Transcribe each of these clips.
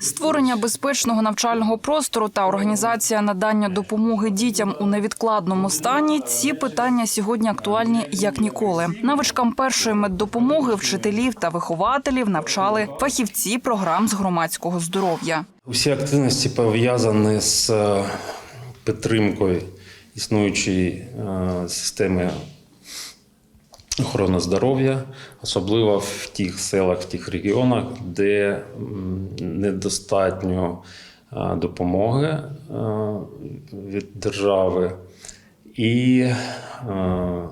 Створення безпечного навчального простору та організація надання допомоги дітям у невідкладному стані. Ці питання сьогодні актуальні як ніколи. Навичкам першої меддопомоги вчителів та вихователів навчали фахівці програм з громадського здоров'я. Усі активності пов'язані з е, підтримкою існуючої е, системи охорони здоров'я, особливо в тих селах, в тих регіонах, де недостатньо допомоги від держави. І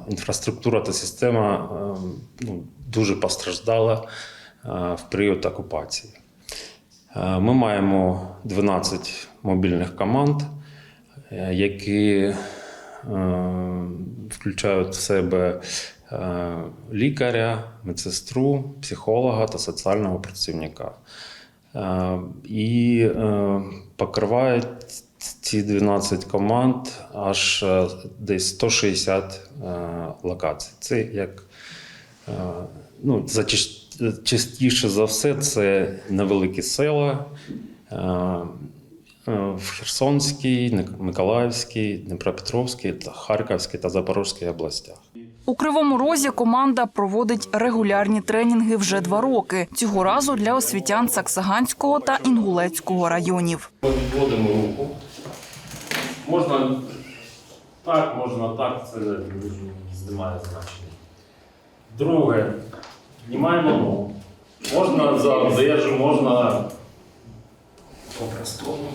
інфраструктура та система ну, дуже постраждала в період окупації. Ми маємо 12 мобільних команд, е, які е, включають в себе лікаря, медсестру, психолога та соціального працівника. Е, І е, покривають ці 12 команд аж е, десь 160 е, локацій. Це як Е, ну, частіше за все, це невеликі села е, е, в Херсонській, Миколаївській, Дніпропетровській, Харківській та Запорізькій областях. У кривому розі команда проводить регулярні тренінги вже два роки. Цього разу для освітян Саксаганського та Інгулецького районів. Ми відводимо руку. Можна так, можна так, це знімає значення. Друге, знімаємо ногу. Можна за одежу, можна по-простому.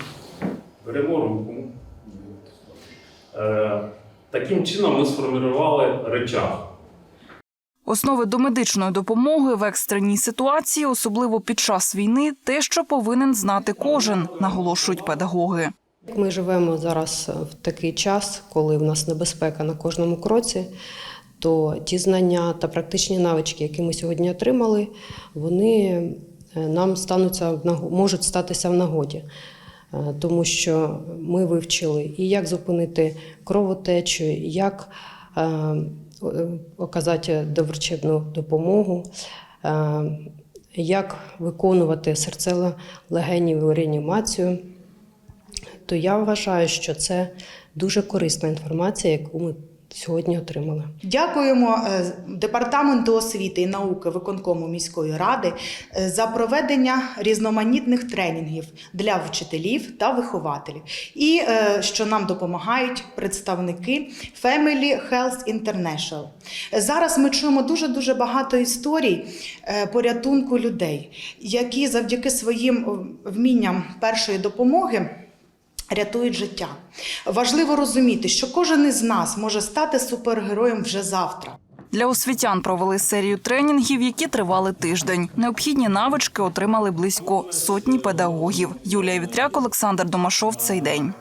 Беремо руку. Таким чином ми сформували речах. Основи домедичної допомоги в екстреній ситуації, особливо під час війни, те, що повинен знати кожен, наголошують педагоги. Ми живемо зараз в такий час, коли в нас небезпека на кожному кроці. То ті знання та практичні навички, які ми сьогодні отримали, вони е, нам стануться можуть статися в нагоді, тому що ми вивчили і як зупинити кровотечу, як е, е, оказати доврачебну допомогу, е, як виконувати серцево-легеніву реанімацію. То я вважаю, що це дуже корисна інформація, яку ми сьогодні отримали. Дякуємо е, департаменту освіти і науки виконкому міської ради е, за проведення різноманітних тренінгів для вчителів та вихователів, і е, що нам допомагають представники Family Health International. Зараз ми чуємо дуже дуже багато історій порятунку людей, які завдяки своїм вмінням першої допомоги. Рятують життя. Важливо розуміти, що кожен із нас може стати супергероєм вже завтра. Для освітян провели серію тренінгів, які тривали тиждень. Необхідні навички отримали близько сотні педагогів. Юлія Вітряк, Олександр Домашов. Цей день.